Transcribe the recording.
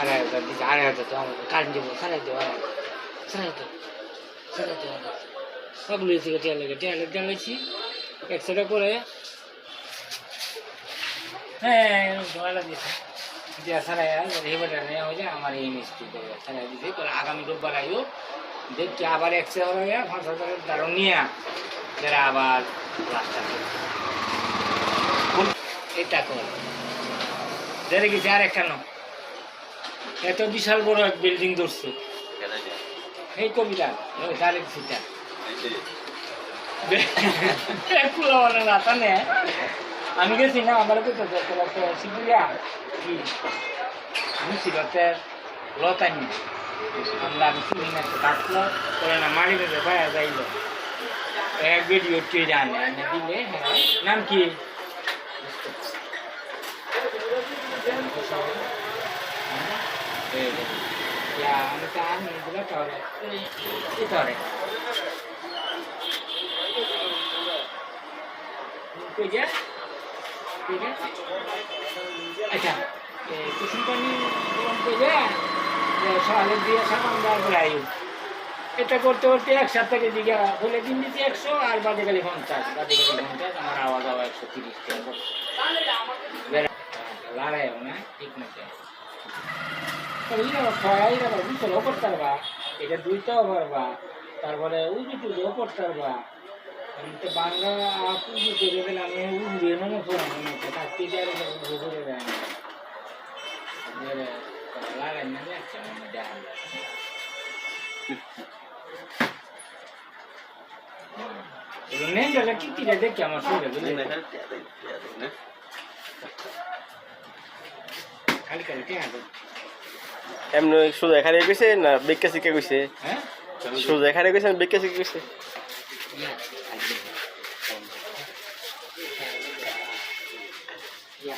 আড়াই হাজার আড়াই হাজার কারেন্ট দেবো দেবো টাকা করে হ্যাঁ ভালো দিচ্ছে দিয়া সারাই হেবাটা নেওয়া হয়ে যায়, আমার এই আগামী রোববার আইও দেখছি আবার একশো হয়ে, পাঁচ হাজারের দারো নিয়ে। আবার এটা কর। গেছে আর একটা নো এত বিশাল বড় এক বিল্ডিং ধরছে। এই কবিতা রাতা নে আমি গেছি না আমার তো কি? আমি সিলতের লতানি আমরা আমি না তো করে না মারি দেবে ভাইয়া যাইল এক ভিডিও টুই জানে দিলে হ্যাঁ। নাম কি Ya, আমি তো আর নেই দিলে তরে কি তরে কই যা কই যা আচ্ছা কুসুম পানি গরম কই সকালে দিয়ে সাবান দেওয়ার এটা করতে করতে এক সপ্তাহে দিকে হলে দিন দিচ্ছি একশো আর বাদে গেলে পঞ্চাশ, বাদে গেলে পঞ্চাশ, আমার আওয়াজ আওয়াজ একশো তিরিশ টাকা ঠিক মতো বুঝলো করতে পারবা এটা দুইটাও পারবা তারপরে উজু টুজুও করতে পারবা তো বাংলা পুজো করে গেলে আমি থাকতে যাই উজু করে দেয় লাগাই না যাচ্ছে দেখা নেই আমার বুঝলি খালি খালি কে হাঁটো এমনি শুধু এখানে গেছে না বেক্কা শিখে গেছে হ্যাঁ? শুধু এখানে গেছে না বেক্কা শিখে গেছে Ya.